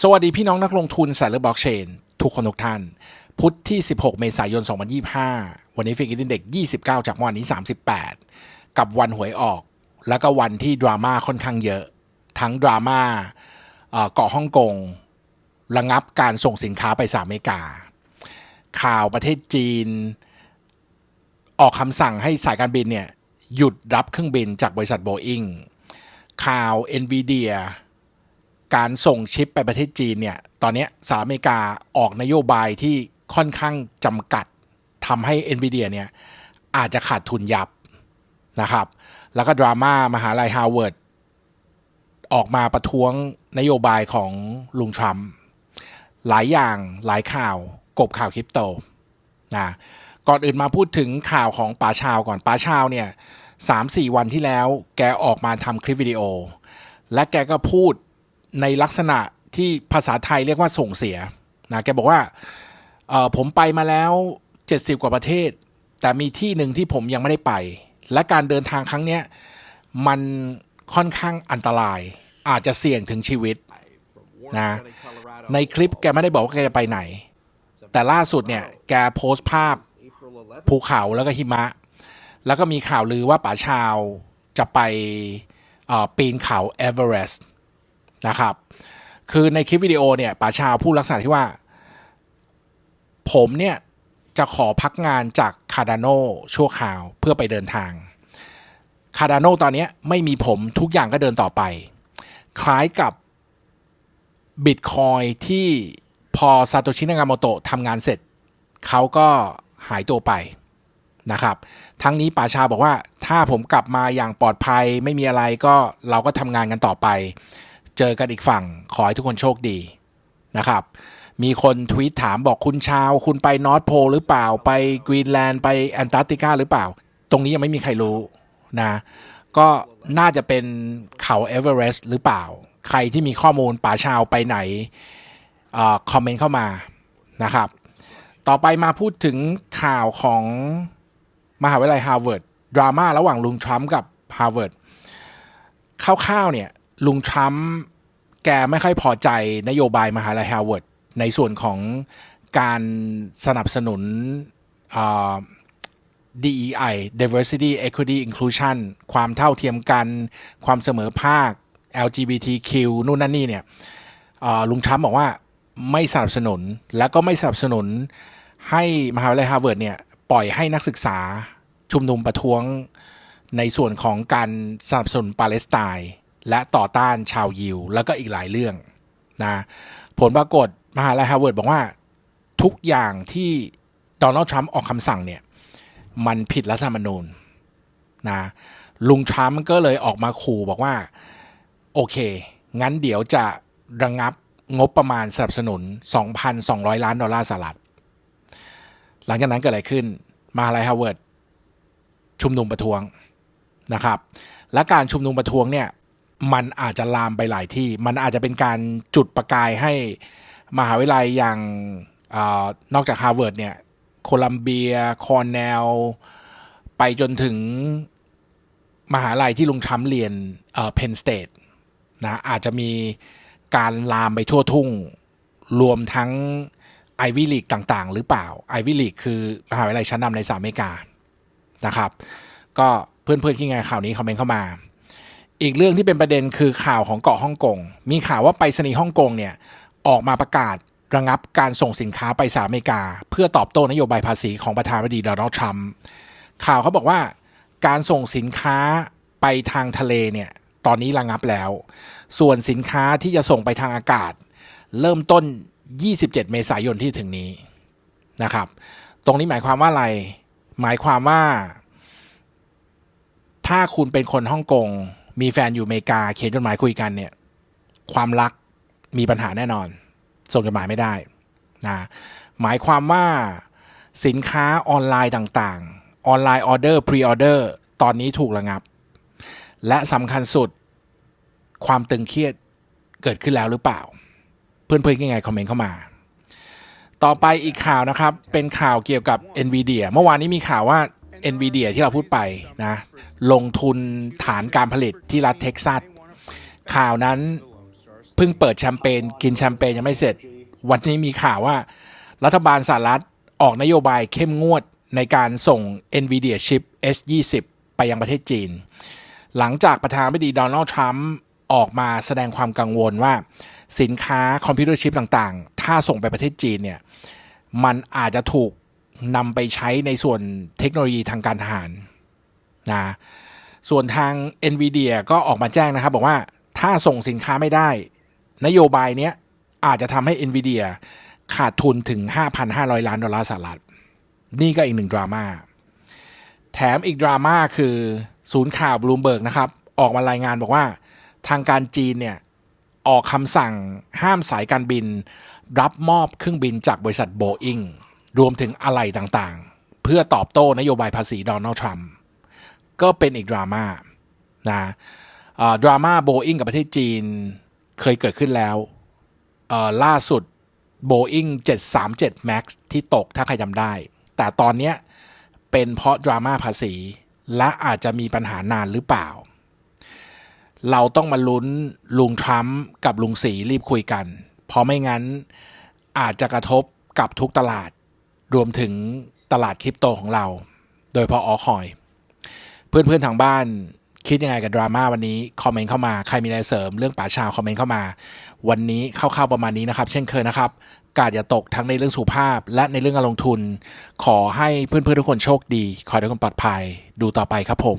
สวัสดีพี่น้องนักลงทุนสายเลือบล็อกเชน ทุกคนทุกท่าน พุธที่ 16 เมษายน 2025 วันนี้ฟิกอินเด็ก29 จากเมื่อวานนี้ 38 กับวันหวยออก แล้วก็วันที่ดราม่าค่อนข้างเยอะ ทั้งดราม่าเอ่อเกาะฮ่องกงระงับการส่งสินค้าไปสหรัฐอเมริกา ข่าวประเทศจีน ออกคำสั่งให้สายการบินเนี่ยหยุดรับเครื่องบินจากบริษัทโบอิงข่าว NVIDIA การส่งชิปไปประเทศจีนเนี่ย ตอนนี้สหรัฐอเมริกาออกนโยบายที่ค่อนข้างจำกัดทำให้ NVIDIA เนี่ย อาจจะขาดทุนยับนะครับ แล้วก็ดราม่ามหาลัยฮาร์วาร์ดออกมาประท้วงนโยบายของลุงทรัมป์หลายอย่างหลายข่าวกบข่าวคริปโตนะก่อนอื่นมาพูดถึงข่าวของป๋าชาวก่อนป๋าชาวเนี่ยสามสี่วันที่แล้วแกออกมาทำคลิปวิดีโอ และแกก็พูด ในลักษณะที่ภาษาไทยเรียกว่าส่งเสียนะแกบอกว่าผมไปมาแล้ว 70 กว่าประเทศ แต่มีที่หนึ่งที่ผมยังไม่ได้ไป และการเดินทางครั้งเนี้ยมันค่อนข้างอันตราย อาจจะเสี่ยงถึงชีวิตนะในคลิปแกไม่ได้บอกว่าแกจะไปไหน แต่ล่าสุดเนี่ยแกโพสต์ภาพภูเขาแล้วก็หิมะ แล้วก็มีข่าวลือว่าป๋าชาวจะไปปีนเขาเอเวอเรสต์ นะครับ คือในคลิปวิดีโอเนี่ยป๋าชาวพูดลักษณะที่ว่า ผมเนี่ยจะขอพักงานจากคาร์ดานโนชั่วคราวเพื่อไปเดินทาง คาร์ดานโนตอนนี้ไม่มีผมทุกอย่างก็เดินต่อไป คล้ายกับบิตคอยที่พอซาโตชินางาโมโตะทำงานเสร็จ เขาก็หายตัวไปนะครับ ทั้งนี้ป่าชาบอกว่าถ้าผมกลับมาอย่างปลอดภัยไม่มีอะไรก็เราก็ทำงานกันต่อไป เจอกันอีกฝั่ง ขอให้ทุกคนโชคดีนะครับ มีคนทวีตถามบอกคุณชาว คุณไปนอร์ทโพลหรือเปล่าไปกรีนแลนด์ไปแอนตาร์กติกาหรือเปล่า ตรงนี้ยังไม่มีใครรู้นะ ก็น่าจะเป็นเขาเอเวอเรสต์หรือเปล่า ใครที่มีข้อมูลป่าชาวไปไหนอคอมเมนต์เข้ามานะครับ ต่อไปมาพูดถึงข่าวของมหาวิทยาลัยฮาร์วาร์ดดราม่าระหว่างลุงทรัมป์กับฮาร์วาร์ดคร่าวๆเนี่ย ลุงทรัมป์แกไม่ค่อยพอใจนโยบายมหาลัยฮาร์วาร์ดในส่วนของการสนับสนุน DEI diversity equity inclusion ความเท่าเทียมกัน ความเสมอภาค LGBTQ นู่นนั่นนี่เนี่ยลุงทรัมป์บอกว่าไม่สนับสนุนแล้วก็ไม่สนับสนุนให้มหาวิทยาลัยฮาร์วาร์ดเนี่ย ปล่อยให้นักศึกษาชุมนุมประท้วงในส่วนของการสนับสนุนปาเลสไตน์ และต่อต้านชาวยิว แล้วก็อีกหลายเรื่องนะผลปรากฏมหาลัยฮาร์วาร์ดบอกว่าทุกอย่างที่โดนัลด์ทรัมป์ออกคำสั่งเนี่ยมันผิดรัฐธรรมนูญนะลุงทรัมป์ก็เลยออกมาขู่บอกว่า โอเค งั้นเดี๋ยวจะระงงับงบประมาณสนับสนุน 2,200 ล้านดอลลาร์สหรัฐ หลังจากนั้นเกิดอะไรขึ้นมหาลัยฮาร์วาร์ดชุมนุมประท้วงนะครับ และการชุมนุมประท้วงเนี่ย มันอาจจะลามไปหลายที่ มันอาจจะเป็นการจุดประกายให้มหาวิทยาลัยอย่างอนอกจากฮาร์วาร์ดเนี่ย โคลัมเบีย คอร์เนล ไปจนถึงมหาลัยที่ลุงทรัมป์เรียนเพนสเตทนะอาจจะมีการลามไปทั่วทุ่ง รวมทั้งไอวิลีกต่างๆ หรือเปล่าไอวิลีกคือมหาวิทยาลัยชั้นนำในสหรัฐอเมริกานะครับ ก็เพื่อนๆที่ไงข่าวนี้คอมเมนต์เข้ามา อีกเรื่องที่เป็นประเด็นคือข่าวของเกาะฮ่องกง มีข่าวว่าไปรษณีย์ฮ่องกงเนี่ยออกมาประกาศระงับการส่งสินค้าไปสหรัฐอเมริกา เพื่อตอบโต้นโยบายภาษีของประธานาธิบดีโดนัลด์ทรัมป์ข่าวเขาบอกว่าการส่งสินค้าไปทางทะเลเนี่ยตอนนี้ระงับแล้ว ส่วนสินค้าที่จะส่งไปทางอากาศ เริ่มต้น 27 เมษายนที่ถึงนี้นะครับ ตรงนี้หมายความว่าอะไร หมายความว่า ถ้าคุณเป็นคนฮ่องกง มีแฟนอยู่อเมริกาเขียนจดหมายคุยกันเนี่ย ความรักมีปัญหาแน่นอน ส่งจดหมายไม่ได้นะหมายความว่าสินค้าออนไลน์ต่างๆ ออนไลน์ออเดอร์พรีออเดอร์ตอนนี้ถูกระงับ และสำคัญสุดความตึงเครียดเกิดขึ้นแล้วหรือเปล่า เพื่อนๆยังไงคอมเมนต์เข้ามา ต่อไปอีกข่าวนะครับ เป็นข่าวเกี่ยวกับ NVIDIA เมื่อวานนี้มีข่าวว่า NVIDIA ที่เราพูดไปนะลงทุนฐานการผลิตที่รัฐเท็กซัส ข่าวนั้นเพิ่งเปิดแชมเปญกินแชมเปญยังไม่เสร็จ วันนี้มีข่าวว่า รัฐบาลสหรัฐออกนโยบายเข้มงวดในการส่ง NVIDIA chip S20 ไปยังประเทศจีน หลังจากประธานาธิบดีโดนัลด์ทรัมป์ออกมาแสดงความกังวลว่า สินค้าคอมพิวเตอร์ชิปต่างๆ ถ้าส่งไปประเทศจีนเนี่ย มันอาจจะถูก นำไปใช้ในส่วนเทคโนโลยีทางการทหารนะส่วนทาง NVIDIA ก็ออกมาแจ้งนะครับ บอกว่าถ้าส่งสินค้าไม่ได้ นโยบายเนี้ยอาจจะทำให้ NVIDIA ขาดทุนถึง 5,500 ล้านดอลลาร์สหรัฐ นี่ก็อีกหนึ่งดราม่า แถมอีกดราม่าคือศูนย์ข่าวบลูมเบิร์กนะครับ ออกมารายงานบอกว่า ทางการจีนเนี่ย ออกคำสั่งห้ามสายการบิน รับมอบเครื่องบินจากบริษัทโบอิง รวมถึงอะไหล่ต่างๆ เพื่อตอบโต้นโยบายภาษีโดนัลด์ทรัมป์ก็เป็นอีกดราม่านะดราม่าโบอิงกับประเทศจีนเคยเกิดขึ้นแล้วล่าสุด Boeing 737 MAX ที่ตกถ้าใครจำได้ แต่ตอนนี้เป็นเพราะดราม่าภาษี และอาจจะมีปัญหานานหรือเปล่า เราต้องมาลุ้นลุงทรัมป์กับลุงสีรีบคุยกัน เพราะไม่งั้นอาจจะกระทบกับทุกตลาด รวมถึงตลาดคริปโตของเรา โดยพอออคอย เพื่อนๆทางบ้านคิดยังไงกับดราม่าวันนี้ คอมเมนต์เข้ามา ใครมีอะไรเสริมเรื่องป่าชาวคอมเมนต์เข้ามา วันนี้เข้าๆประมาณนี้นะครับ เช่นเคยนะครับ กาดอย่าตกทั้งในเรื่องสุภาพ และในเรื่องการลงทุน ขอให้เพื่อนๆทุกคนโชคดี ขอให้ทุกคนปลอดภัย ดูต่อไปครับผม